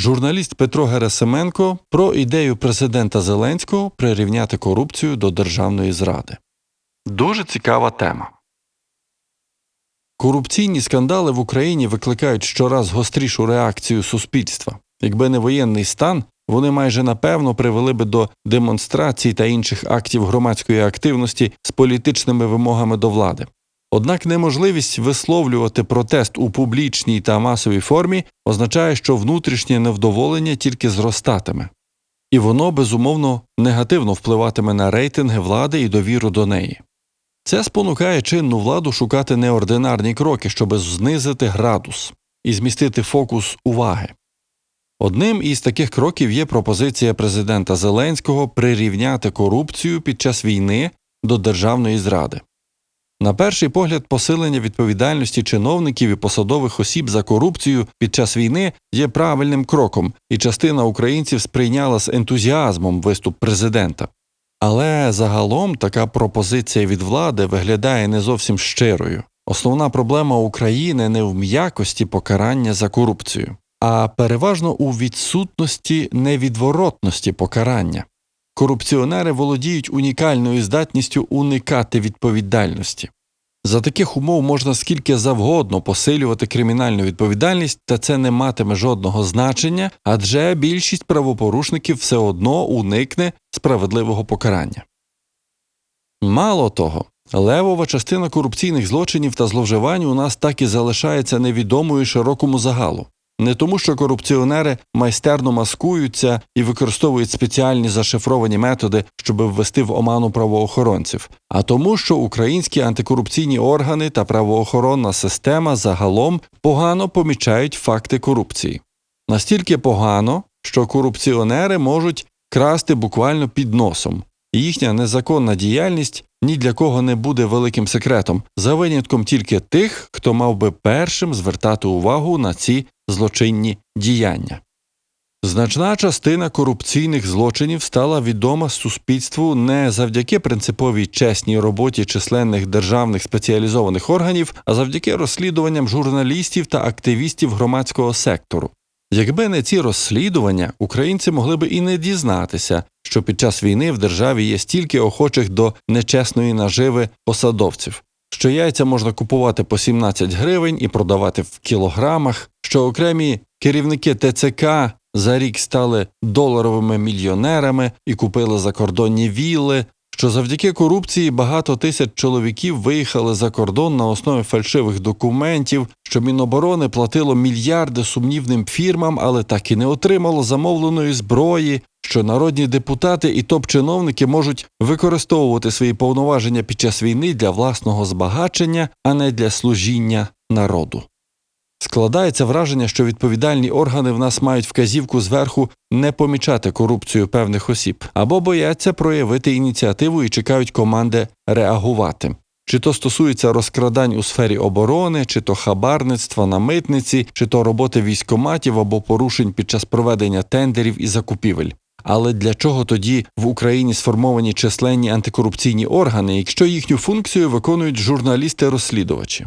Журналіст Петро Герасименко про ідею президента Зеленського прирівняти корупцію до державної зради. Дуже цікава тема. Корупційні скандали в Україні викликають щораз гострішу реакцію суспільства. Якби не воєнний стан, вони майже напевно привели би до демонстрацій та інших актів громадської активності з політичними вимогами до влади. Однак неможливість висловлювати протест у публічній та масовій формі означає, що внутрішнє невдоволення тільки зростатиме, і воно безумовно негативно впливатиме на рейтинги влади і довіру до неї. Це спонукає чинну владу шукати неординарні кроки, щоб знизити градус і змістити фокус уваги. Одним із таких кроків є пропозиція президента Зеленського прирівняти корупцію під час війни до державної зради. На перший погляд, посилення відповідальності чиновників і посадових осіб за корупцію під час війни є правильним кроком, і частина українців сприйняла з ентузіазмом виступ президента. Але загалом така пропозиція від влади виглядає не зовсім щирою. Основна проблема України не в м'якості покарання за корупцію, а переважно у відсутності невідворотності покарання. Корупціонери володіють унікальною здатністю уникати відповідальності. За таких умов можна скільки завгодно посилювати кримінальну відповідальність, та це не матиме жодного значення, адже більшість правопорушників все одно уникне справедливого покарання. Мало того, левова частина корупційних злочинів та зловживань у нас так і залишається невідомою широкому загалу. Не тому, що корупціонери майстерно маскуються і використовують спеціальні зашифровані методи, щоб ввести в оману правоохоронців, а тому, що українські антикорупційні органи та правоохоронна система загалом погано помічають факти корупції. Настільки погано, що корупціонери можуть красти буквально під носом, їхня незаконна діяльність ні для кого не буде великим секретом, за винятком тільки тих, хто мав би першим звертати увагу на ці злочинні діяння. Значна частина корупційних злочинів стала відома суспільству не завдяки принциповій чесній роботі численних державних спеціалізованих органів, а завдяки розслідуванням журналістів та активістів громадського сектору. Якби не ці розслідування, українці могли би і не дізнатися, що під час війни в державі є стільки охочих до нечесної наживи посадовців, що яйця можна купувати по 17 гривень і продавати в кілограмах, що окремі керівники ТЦК за рік стали доларовими мільйонерами і купили закордонні вілли, що завдяки корупції багато тисяч чоловіків виїхали за кордон на основі фальшивих документів, що Міноборони платило мільярди сумнівним фірмам, але так і не отримало замовленої зброї, що народні депутати і топ-чиновники можуть використовувати свої повноваження під час війни для власного збагачення, а не для служіння народу. Складається враження, що відповідальні органи в нас мають вказівку зверху не помічати корупцію певних осіб або бояться проявити ініціативу і чекають команди реагувати. Чи то стосується розкрадань у сфері оборони, чи то хабарництва на митниці, чи то роботи військоматів або порушень під час проведення тендерів і закупівель. Але для чого тоді в Україні сформовані численні антикорупційні органи, якщо їхню функцію виконують журналісти-розслідувачі?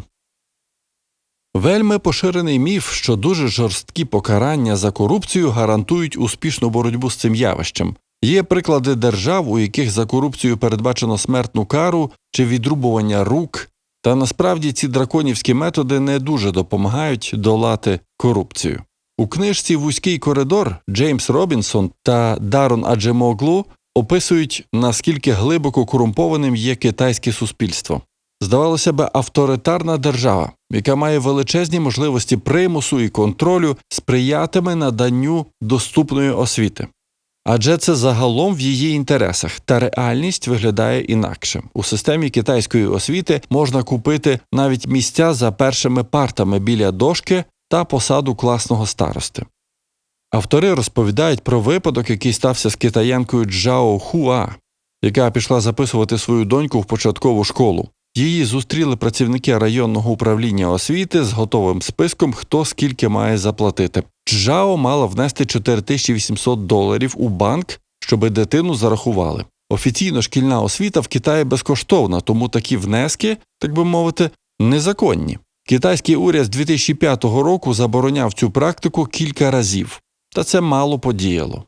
Вельми поширений міф, що дуже жорсткі покарання за корупцію гарантують успішну боротьбу з цим явищем. Є приклади держав, у яких за корупцію передбачено смертну кару чи відрубування рук, та насправді ці драконівські методи не дуже допомагають долати корупцію. У книжці Вузький коридор Джеймс Робінсон та Дарон Аджемоглу описують, наскільки глибоко корумпованим є китайське суспільство. Здавалося б, авторитарна держава, яка має величезні можливості примусу і контролю, сприятиме наданню доступної освіти. Адже це загалом в її інтересах, та реальність виглядає інакше. У системі китайської освіти можна купити навіть місця за першими партами біля дошки та посаду класного старости. Автори розповідають про випадок, який стався з китаянкою Джао Хуа, яка пішла записувати свою доньку в початкову школу. Її зустріли працівники районного управління освіти з готовим списком, хто скільки має заплатити. Джао мала внести 4800 доларів у банк, щоби дитину зарахували. Офіційно шкільна освіта в Китаї безкоштовна, тому такі внески, так би мовити, незаконні. Китайський уряд з 2005 року забороняв цю практику кілька разів. та це мало подіяло.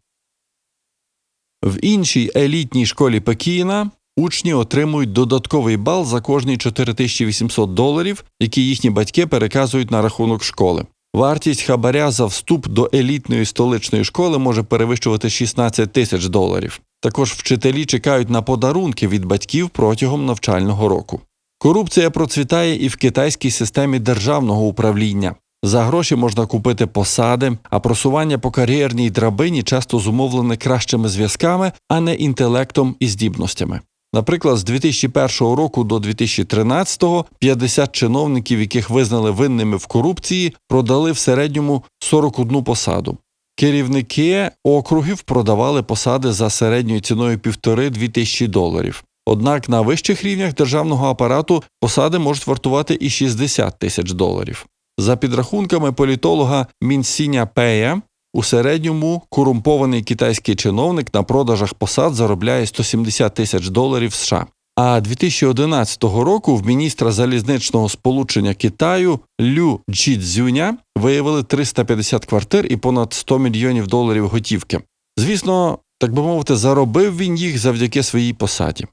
В іншій елітній школі Пекіна учні отримують додатковий бал за кожні 4800 доларів, які їхні батьки переказують на рахунок школи. Вартість хабаря за вступ до елітної столичної школи може перевищувати 16 тисяч доларів. Також вчителі чекають на подарунки від батьків протягом навчального року. Корупція процвітає і в китайській системі державного управління. За гроші можна купити посади, а просування по кар'єрній драбині часто зумовлене кращими зв'язками, а не інтелектом і здібностями. Наприклад, з 2001 року до 2013 50 чиновників, яких визнали винними в корупції, продали в середньому 41 посаду. Керівники округів продавали посади за середньою ціною півтори-дві тисячі доларів. Однак на вищих рівнях державного апарату посади можуть вартувати і 60 тисяч доларів. За підрахунками політолога Мінсіня Пея, у середньому корумпований китайський чиновник на продажах посад заробляє 170 тисяч доларів США. А 2011 року в міністра залізничного сполучення Китаю Лю Джідзюня виявили 350 квартир і понад 100 мільйонів доларів готівки. Звісно, так би мовити, заробив він їх завдяки своїй посаді.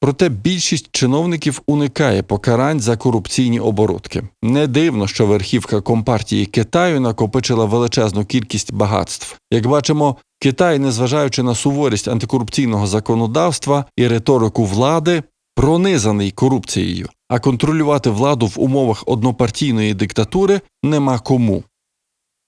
Проте більшість чиновників уникає покарань за корупційні оборудки. Не дивно, що верхівка компартії Китаю накопичила величезну кількість багатств. Як бачимо, Китай, незважаючи на суворість антикорупційного законодавства і риторику влади, пронизаний корупцією, а контролювати владу в умовах однопартійної диктатури нема кому.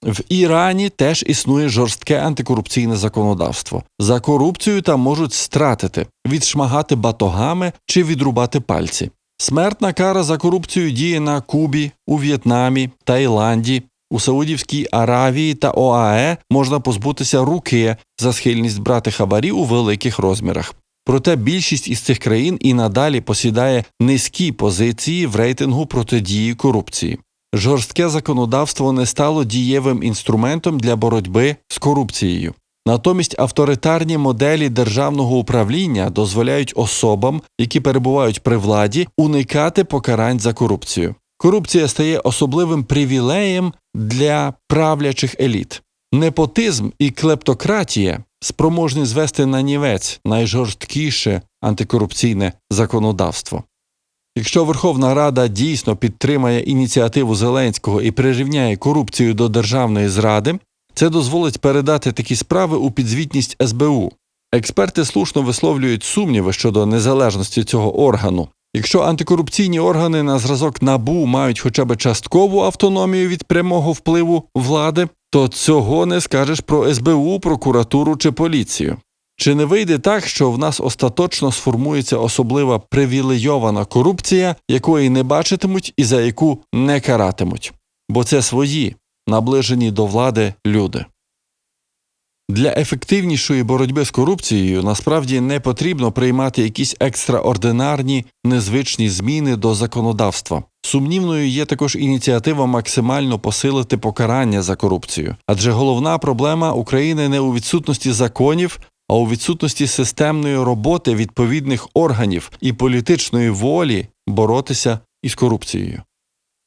В Ірані теж існує жорстке антикорупційне законодавство. За корупцію там можуть стратити, відшмагати батогами чи відрубати пальці. Смертна кара за корупцію діє на Кубі, у В'єтнамі, Таїланді, у Саудівській Аравії та ОАЕ можна позбутися руки за схильність брати хабарі у великих розмірах. Проте більшість із цих країн і надалі посідає низькі позиції в рейтингу протидії корупції. Жорстке законодавство не стало дієвим інструментом для боротьби з корупцією. Натомість авторитарні моделі державного управління дозволяють особам, які перебувають при владі, уникати покарань за корупцію. Корупція стає особливим привілеєм для правлячих еліт. Непотизм і клептократія спроможні звести на нівець найжорсткіше антикорупційне законодавство. Якщо Верховна Рада дійсно підтримає ініціативу Зеленського і прирівняє корупцію до державної зради, це дозволить передати такі справи у підзвітність СБУ. Експерти слушно висловлюють сумніви щодо незалежності цього органу. Якщо антикорупційні органи на зразок НАБУ мають хоча б часткову автономію від прямого впливу влади, то цього не скажеш про СБУ, прокуратуру чи поліцію. Чи не вийде так, що в нас остаточно сформується особлива привілейована корупція, якої не бачитимуть і за яку не каратимуть? Бо це свої, наближені до влади люди. Для ефективнішої боротьби з корупцією насправді не потрібно приймати якісь екстраординарні незвичні зміни до законодавства. Сумнівною є також ініціатива максимально посилити покарання за корупцію, адже головна проблема України не у відсутності законів, а у відсутності системної роботи відповідних органів і політичної волі боротися із корупцією.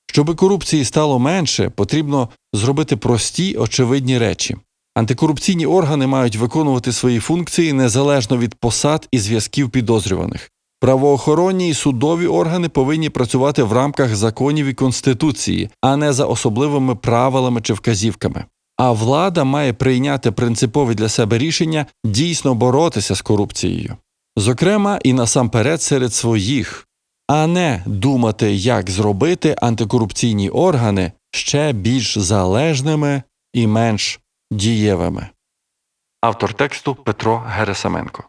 Щоби корупції стало менше, потрібно зробити прості очевидні речі. Антикорупційні органи мають виконувати свої функції незалежно від посад і зв'язків підозрюваних. Правоохоронні і судові органи повинні працювати в рамках законів і конституції, а не за особливими правилами чи вказівками. А влада має прийняти принципові для себе рішення дійсно боротися з корупцією, зокрема і насамперед серед своїх, а не думати, як зробити антикорупційні органи ще більш залежними і менш дієвими. Автор тексту Петро Герасименко